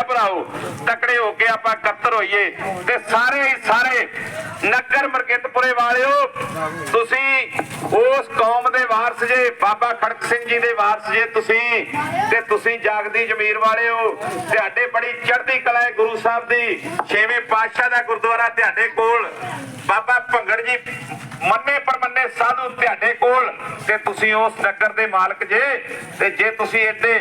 ਆ ਭਰਾਓ, ਤਕੜੇ ਹੋ ਕੇ ਆਪਾਂ ਇਕੱਤਰ ਹੋਈਏ ਤੇ ਸਾਰੇ ਹੀ ਸਾਰੇ ਨਗਰ ਮਰਗਿੰਦਪੁਰੇ ਵਾਲਿਓ, ਤੁਸੀਂ ਉਸ ਕੌਮ ਦੇ ਵਾਰਸ ਜੇ, ਬਾਬਾ ਖੜਕ ਸਿੰਘ ਜੀ ਦੇ ਵਾਰਸ ਜੇ ਤੁਸੀਂ, ਤੇ ਤੁਸੀਂ ਜਾਗਦੀ ਜ਼ਮੀਰ ਵਾਲਿਓ, ਤੁਹਾਡੇ ਬੜੀ ਚੜ੍ਹਦੀ ਕਲਾ ਹੈ ਗੁਰੂ ਸਾਹਿਬ ਦੀ। ਛੇਵੇਂ ਪਾਤਸ਼ਾਹ ਦਾ ਗੁਰਦੁਆਰਾ ਤੁਹਾਡੇ ਕੋਲ। ਬਾਬਾ ਭੰਗੜ ਜੀ ਮੰਨੇ ਪਰਮੰਨੇ ਸਾਧੂ ਤੁਹਾਡੇ ਕੋਲ, ਤੇ ਤੁਸੀਂ ਉਸ ਨਗਰ ਦੇ ਮਾਲਕ ਜੇ, ਤੇ ਜੇ ਤੁਸੀਂ ਏਡੇ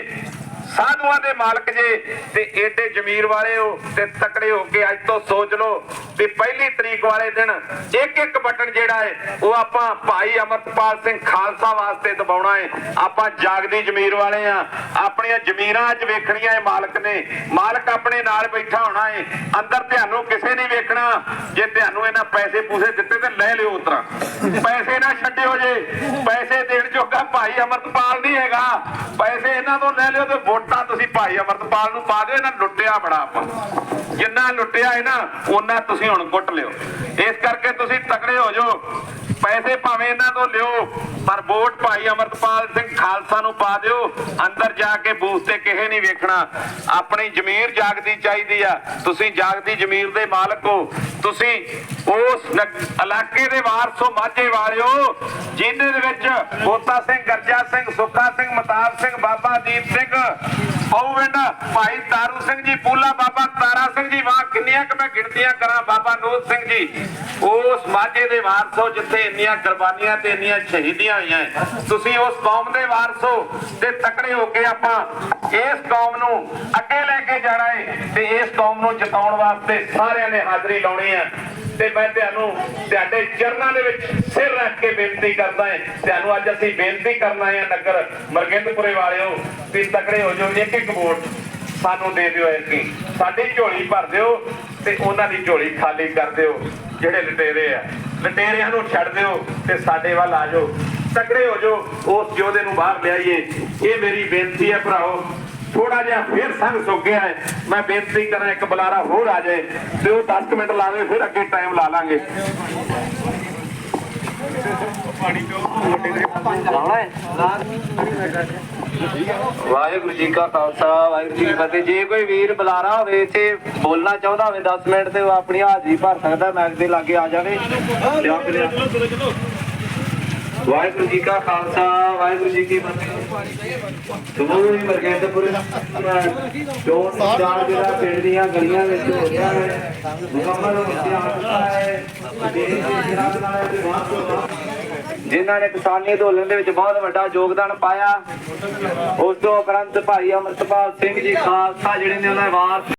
ਸਾਧੂਆਂ ਦੇ ਮਾਲਕ ਜੇ ਤੇ ਏਡੇ ਜ਼ਮੀਰ ਵਾਲੇ ਹੋ ਤੇ ਤਕੜੇ ਹੋ ਕੇ ਅੱਜ ਤੋਂ ਸੋਚ ਲਓ ਵੀ ਪਹਿਲੀ ਤਰੀਕ ਵਾਲੇ ਦਿਨ ਇੱਕ ਇੱਕ ਬਟਨ ਜਿਹੜਾ ਹੈ, ਉਹ ਆਪਾਂ ਭਾਈ ਅਮਰਪਾਲ ਸਿੰਘ ਖਾਲਸਾ ਵਾਸਤੇ ਦਬਾਉਣਾ ਹੈ। ਆਪਾਂ ਜਾਗਦੀ ਜ਼ਮੀਰ ਵਾਲੇ ਆ ਆਪਣੀਆਂ ਜ਼ਮੀਰਾਂ ਅੱਜ ਵੇਖਣੀਆਂ ਇਹ ਮਾਲਕ ਨੇ। ਮਾਲਕ ਆਪਣੇ ਨਾਲ ਬੈਠਾ ਹੋਣਾ ਹੈ। ਅੰਦਰ ਤੁਹਾਨੂੰ ਕਿਸੇ ਨਹੀਂ ਵੇਖਣਾ। ਜੇ ਤੁਹਾਨੂੰ ਇਹਨਾਂ ਪੈਸੇ ਪੂਸੇ ਦਿੱਤੇ ਤੇ ਲੈ ਲਿਓ ਉਤਰਾ ਪੈਸੇ ਨਾ ਛੱਡਿਓ ਜੇ। ਪੈਸੇ ਦੇਣ ਜੋਗਾ ਭਾਈ ਅਮਰਪਾਲ ਨਹੀਂ ਹੈਗਾ। ਪੈਸੇ ਇਹਨਾਂ ਤੋਂ ਲੈ ਲਿਓ ਤੇ ਵੋਟਾਂ ਤੁਸੀਂ ਭਾਈ ਅਮਰਪਾਲ ਨੂੰ ਪਾ ਦਿਓ। ਇਹਨਾਂ ਲੁੱਟਿਆ ਬੜਾ ਆਪਾਂ। ਜਿੰਨਾ ਲੁੱਟਿਆ ਹੈ ਨਾ ਉਹਨਾਂ ਤੁਸੀਂ ਹੁਣ ਕੁੱਟ ਲਿਓ। ਇਸ ਕਰਕੇ ਤੁਸੀਂ ਤਕੜੇ ਹੋ ਜਾਓ। ਪੈਸੇ ਭਾਵੇਂ ਇਹਨਾਂ ਤੋਂ ਲਿਓ, ਪਰ ਵੋਟ ਭਾਈ ਅਮਰਪਾਲ ਸਿੰਘ ਖਾਲਸਾ ਨੂੰ ਪਾ ਦਿਓ। ਅੰਦਰ ਜਾ ਕੇ ਬੂਥ ਤੇ ਕਿਸੇ ਨਹੀਂ ਵੇਖਣਾ। ਆਪਣੀ ਜ਼ਮੀਰ ਜਾਗਦੀ ਚਾਹੀਦੀ ਆ। ਤੁਸੀਂ ਜਾਗਦੀ ਜ਼ਮੀਰ ਦੇ ਮਾਲਕ ਹੋ। ਤੁਸੀਂ ਉਸ ਇਲਾਕੇ ਦੇ ਵਾਰਸੋ ਮਾਝੇ ਵਾਲਿਓ ਜਿਹਦੇ ਦੇ ਵਿੱਚ ਬੋਤਾ ਸਿੰਘ, ਗਰਜਾ ਸਿੰਘ, ਸੁੱਖਾ ਸਿੰਘ ਮਤਾਬ ਸਿੰਘ, ਬਾਬਾ ਦੀਪ ਸਿੰਘ ਪਉਵਿੰਡ ਭਾਈ ਤਾਰੂ ਸਿੰਘ ਜੀ, ਪੂਲਾ ਬਾਬਾ ਤਾਰਾ ਸਿੰਘ ਜੀ ਵਾਂ ਕਿੰਨੀਆਂ ਕਿ ਮੈਂ ਗਿਣਤੀਆਂ ਕਰਾਂ, ਬਾਬਾ ਨੂਰ ਸਿੰਘ ਜੀ ਉਸ ਮਾਝੇ ਦੇ ਵਾਰਸੋ ਜਿੱਥੇ ਇੰਨੀਆਂ ਕੁਰਬਾਨੀਆਂ ਤੇ ਇੰਨੀਆਂ ਸ਼ਹੀਦੀਆਂ ਹੋਈਆਂ ਤੁਸੀਂ ਉਸ ਕੌਮ ਦੇ ਵਾਰਸੋ ਤੇ ਤਕੜੇ ਹੋ ਕੇ ਆਪਾਂ ਇਸ ਕੌਮ ਨੂੰ ਅੱਗੇ ਲੈ ਕੇ ਜਾਣਾ ਹੈ ਤੇ ਇਸ ਕੌਮ ਨੂੰ ਜਿਤਾਉਣ ਵਾਸਤੇ ਸਾਰਿਆਂ ਨੇ ਹਾਜ਼ਰੀ ਲਾਉਣੀ ਹੈ ਤੇ ਮੈਂ ਤੁਹਾਨੂੰ ਤੁਹਾਡੇ ਚਰਨਾਂ ਦੇ ਵਿੱਚ ਸਿਰ ਰੱਖ ਕੇ ਬੇਨਤੀ ਕਰਦਾ ਹਾਂ ਤੁਹਾਨੂੰ ਅੱਜ ਅਸੀਂ ਬੇਨਤੀ ਕਰਨਾ ਹੈ ਨਗਰ ਮਰਗਿੰਦਪੁਰੇ ਵਾਲਿਓ, ਵੀ ਤਕੜੇ ਹੋ ਜਾਓ ਇੱਕ ਇੱਕ ਵੋਟ। ਸਾਨੂੰ ਦੇ ਦਿਓ ਐਸੀ ਸਾਡੀ ਝੋਲੀ ਭਰ ਦਿਓ ਤੇ ਉਹਨਾਂ ਦੀ ਝੋਲੀ ਖਾਲੀ ਕਰ ਦਿਓ ਜਿਹੜੇ ਲਟੇਰੇ ਆ। ਲਟੇਰਿਆਂ ਨੂੰ ਛੱਡ ਦਿਓ ਤੇ ਸਾਡੇ ਵੱਲ ਆ ਜਾਓ। ਤਕੜੇ ਹੋ ਜਾਓ ਉਸ ਯੋਧੇ ਨੂੰ ਬਾਹਰ ਲਿਆਈਏ। ਇਹ ਮੇਰੀ ਬੇਨਤੀ ਹੈ ਭਰਾਓ। ਥੋੜਾ ਜਿਹਾ ਫੇਰ ਸੰਗ ਸੁੱਕ ਗਿਆ ਹੈ। ਮੈਂ ਬੇਨਤੀ ਕਰਾਂ ਇੱਕ ਬੁਲਾਰਾ ਹੋਰ ਆ ਜਾਏ ਤੇ ਉਹ 10 ਮਿੰਟ ਲਾਵੇ ਫਿਰ ਅੱਗੇ ਟਾਈਮ ਲਾ ਲਾਂਗੇ। ਵਾਹਿਗੁਰੂ ਜੀ ਕਾ ਖਾਲਸਾ, ਵਾਹਿਗੁਰੂ ਜੀ ਕੀ ਫਤਿਹ। ਜੇ ਕੋਈ ਵੀਰ ਬੁਲਾਰਾ ਹੋਵੇ, ਇੱਥੇ ਬੋਲਣਾ ਚਾਹੁੰਦਾ ਹੋਵੇ 10 ਮਿੰਟ ਤੇ, ਉਹ ਆਪਣੀ ਹਾਜ਼ਰੀ ਭਰ ਸਕਦਾ ਮੈਕ ਦੇ ਲਾਗੇ ਆ ਜਾਵੇ। ਵਾਹਿਗੁਰੂ ਜੀ ਕਾ ਖਾਲਸਾ, ਵਾਹਿਗੁਰੂ ਜੀ ਕੀ ਫਤਿਹ। ਤੁਹਾਨੂੰ ਵੀ ਮਰਗੇਂਦਪੁਰ। ਚੋਣ ਨਿਸ਼ਾਨ ਜਿਹੜਾ ਪਿੰਡ ਦੀਆਂ ਗਲੀਆਂ ਵਿੱਚ ਹੋ ਰਿਹਾ ਹੈ, ਮੁਕੰਮਲ ਹੋ ਗਿਆ। ਹੈ ਦੇਸ਼ ਦੇ ਨਾਲ ਦੇ ਤੋਂ ਜਿਨ੍ਹਾਂ ਨੇ ਕਿਸਾਨੀ ਅੰਦੋਲਨ ਦੇ ਵਿੱਚ ਬਹੁਤ ਵੱਡਾ ਯੋਗਦਾਨ ਪਾਇਆ, ਉਸ ਤੋਂ ਉਪਰੰਤ ਭਾਈ ਅਮਰਤਪਾਲ ਸਿੰਘ ਜੀ ਖਾਲਸਾ, ਜਿਹੜੇ ਨੇ ਉਹਨਾਂ ਦੇ ਵਾਰਸ